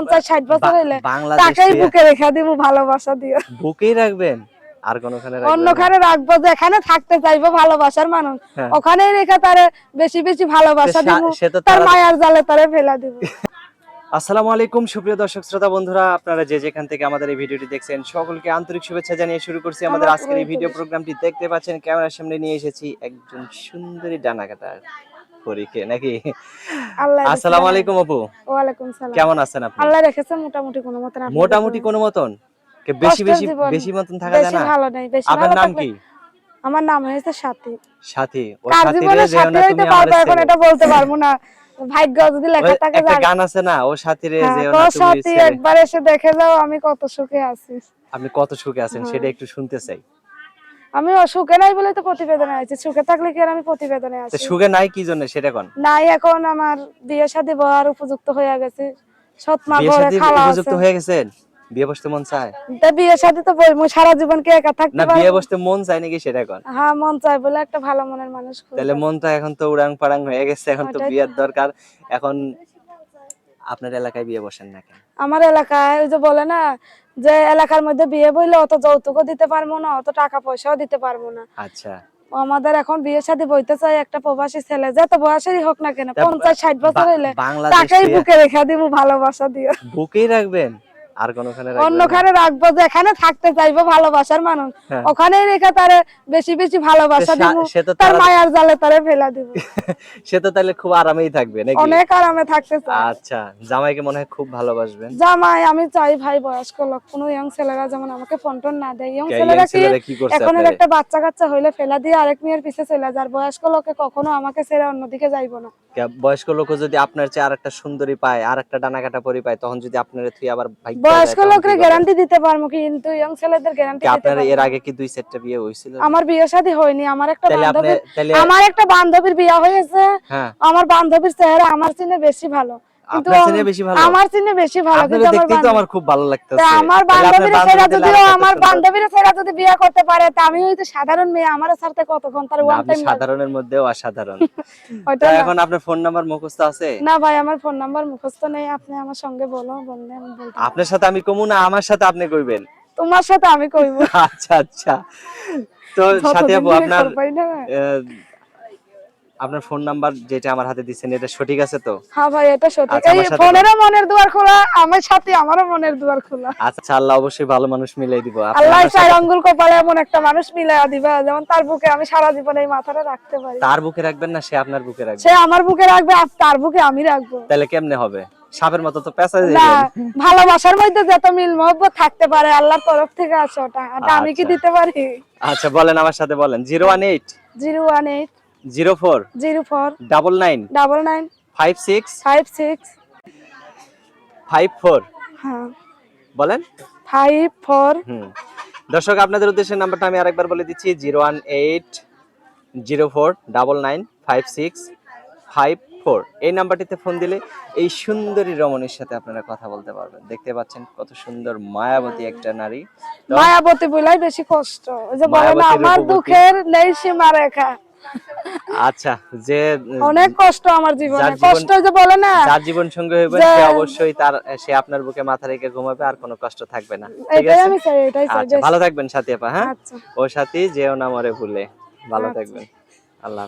পঞ্চাশ ষাট বছর হইলে তাকেই বুকে রেখে দিব ভালোবাসা দিয়ে বুকেই রাখবেন? আর কোনখানে রাখবেন অন্যখানে রাখব যেখানে থাকতে চাইব ভালোবাসার মানুষ। হ্যাঁ। রেখে তারে বেশি বেশি ভালোবাসা দিব তার মায়ার জালে তারে ফেলা দিব। আসসালামু আলাইকুম সুপ্রিয় দর্শক শ্রোতা বন্ধুরা আপনারা যে যেখান থেকে আমাদের এই ভিডিওটি দেখছেন সকলকে আন্তরিক শুভেচ্ছা জানিয়ে শুরু করছি আমাদের আজকের এই ভিডিও প্রোগ্রামটি। দেখতে পাচ্ছেন ক্যামেরার সামনে নিয়ে এসেছি একজন সুন্দরী ডানা কাটার পরীকে নাকি? আসসালামু আলাইকুম আপু। ওয়ালাইকুম সালাম। কেমন আছেন আপনি? আল্লাহ রেখেছে মোটামুটি কোনো মতন মোটামুটি। কোনো মতন? কে বেশি বেশি বেশি মতন থাকা যায় না? ভালো নেই বেশি আপনার নাম কি? আমার নাম হয়েছে সাথী। সাথী। ও সাথী রে যেও না তুমি আমারে এখন এটা বলতে পারব না। ভাগ্য যদি লেখা থাকে একটা গান আছে না? ও সাথী রে হ্যাঁ, যেও না তুমি সাথী একবার এসে দেখে যাও আমি কত সুখে আছি। আপনি কত সুখে আছেন হ্যাঁ। সেটা একটু শুনতে চাই। আমি সুখে নাই বলে তো প্রতিবেদনে আছি। সুখে থাকলে কি আর আমি প্রতিবেদনে আছি? সুখে নাই কি জন্য সেটা কোন? নাই এখন আমার বিয়ে শাদী বহার উপযুক্ত হয়ে গেছে। সৎ মা ঘরে আছে উপযুক্ত হয়ে গেছেন? বিয়ে বসতে মন চায়? তা বিয়ে শাদী তো বলব সারা জীবন কি একা থাকতে না বিয়ে বসতে মন চায় নাকি সেটা কোন? হ্যাঁ মন চাই বলে একটা ভালো মনের মানুষ তাহলে মনটা এখন তো উড়াং পাড়াং হয়ে গেছে এখন তো। বিয়ের দরকার। এখন আপনার এলাকায় বিয়ে বসেন না কেন? আমার এলাকায় ওই যে বলে না যে এলাকার মধ্যে বিয়ে বইলে অত যৌতুকও দিতে পারব না অত টাকা পয়সাও দিতে পারব না। আচ্ছা। আমাদের এখন বিয়ে শাদী বইতে চাই একটা প্রবাসী ছেলে যত বয়সেরই হোক না কেন পঞ্চাশ ষাট বছর হইলে তাকেই বুকে রেখে দিব ভালোবাসা দিয়ে। বুকেই রাখবেন? আর কোনখানে অন্যখানে রাখব যেখানে থাকতে চাইব ভালোবাসার মানুষ। হ্যাঁ। ওখানেই রেখে তারে বেশি বেশি ভালোবাসা দিব। তার মায়ার জালে তারে ফেলা দিব। সে তো তাহলে খুব আরামেই থাকবে নাকি? অনেক আরামে থাকতে চাই আচ্ছা জামাইকে মনে হয় খুব ভালোবাসবেন। জামাই আমি চাই ভাই বয়স্ক লোক কোনো ইয়ং ছেলেরা যেমন আমাকে ফোন টোন না দেয়। ইয়ং ছেলেরা কি এখন একটা বাচ্চা কাচ্চা হইলে ফেলা দিয়ে আরেক মেয়ের পিছে চলে যায়। বয়স্ক লোকে কখনো আমাকে ছেড়ে অন্যদিকে যাইবো না। বয়স্ক লোক যদি আপনার চেয়ে আর একটা সুন্দরী পায় আর একটা ডানা কাটা পরি পায় তখন যদি আপনার তুই আবার ভাগ্য বয়স্ক লোকের গ্যারান্টি দিতে পারব কিন্তু ইয়ং ছেলেদের গ্যারান্টি দিতে আপনার এর আগে কি দুই সেটটা বিয়ে হয়েছিল? আমার বিয়ে শাদী হয়নি আমার একটা তাহলে আমার একটা বান্ধবীর বিয়ে হয়েছে। হ্যাঁ। আমার বান্ধবীর চেহারা আমার চিনে বেশি ভালো। কিন্তু আপনার চেয়ে বেশি ভালো। আমার চিনে বেশি ভালো কিন্তু আমার দেখতেই তো বান্ধবী- আমার খুব ভালো লাগতেছে। আমার তাহলে আপনার বান্ধবীর ছেড়া বান্ধবী যদিও তাহলে আরও কত আমার সুন্দর। বান্ধবীর যদি বিয়ে করতে পারে তা আমি হয়তো সাধারণ মেয়ে আমার ছাড়তে কতক্ষণ? তার ওয়ান টাইম সাধারণের মধ্যেও অসাধারণ। ওইটা তা না। এখন আপনার ফোন নাম্বার মুখস্থ আছে? না ভাই আমার ফোন নাম্বার মুখস্থ নেই। আপনি আমার সঙ্গে বলো বললে আমি বলতে আপনার সাথে আমি কমু না আমার সাথে আপনি কইবেন। তোমার সাথে আমি কইব। আচ্ছা আচ্ছা। তো সাথে আপনার আপনার ফোন নাম্বার যেটা আমার হাতে দিচ্ছেন এটা সঠিক আছে তো? হ্যাঁ ভাই এটা সত্যি আচ্ছা, এই আমার ফোনেরও মনের দুয়ার খোলা আমার সাথে আমারও মনের দুয়ার খোলা। আচ্ছা আল্লাহ অবশ্যই ভালো মানুষ মিলাই দিব। আল্লাহ চাই আঙ্গুল কপালে এমন একটা মানুষ মিলাইয়া দিবা যেমন তার বুকে আমি সারা জীবন এই মাথাটা রাখতে পারি। তার বুকে রাখবেন না সে আপনার বুকে রাখবে? সে আমার বুকে রাখবে আর তার বুকে আমি রাখব। তাহলে কেমনে হবে? সাপের মতো তো পেঁচা না ভালোবাসার মধ্যে যত মিল মহব্বত থাকতে পারে আল্লাহর তরফ থেকে আছে ওটা। ওটা আমি কি আচ্ছা। দিতে পারি? আচ্ছা বলেন আমার সাথে বলেন। Zero one eight? Zero one eight zero four zero four double nine double nine five six five six five four হ্যাঁ। বলেন। ফাইভ ফোর হুম। দর্শক আপনাদের উদ্দেশ্যে নাম্বারটা আমি আরেকবার বলে দিচ্ছি zero one eight zero four double nine five six five four. এই নাম্বারটিতে ফোন দিলে এই সুন্দরী রমণীর সাথে আপনারা কথা বলতে পারবেন। দেখতে পাচ্ছেন কত সুন্দর মায়াবতী একটা নারী। মায়াবতী বলাই বেশি কষ্ট। ওই যে বলে না আমার দুঃখের নেই সীমা রেখা আচ্ছা যে অনেক কষ্ট আমার জীবনে। কষ্ট যে বলে না যার জীবন সঙ্গী হইবে সে অবশ্যই তার সে আপনার বুকে মাথা রেখে ঘুমাবে আর কোনো কষ্ট থাকবে না। ঠিক আছে? আমি স্যার এটাই আচ্ছা ভালো থাকবেন সাথী আপা হ্যাঁ? আচ্ছা। ও সাথী যেও না মরে ভুলে। ভালো আচ্ছা। থাকবেন। আল্লাহ।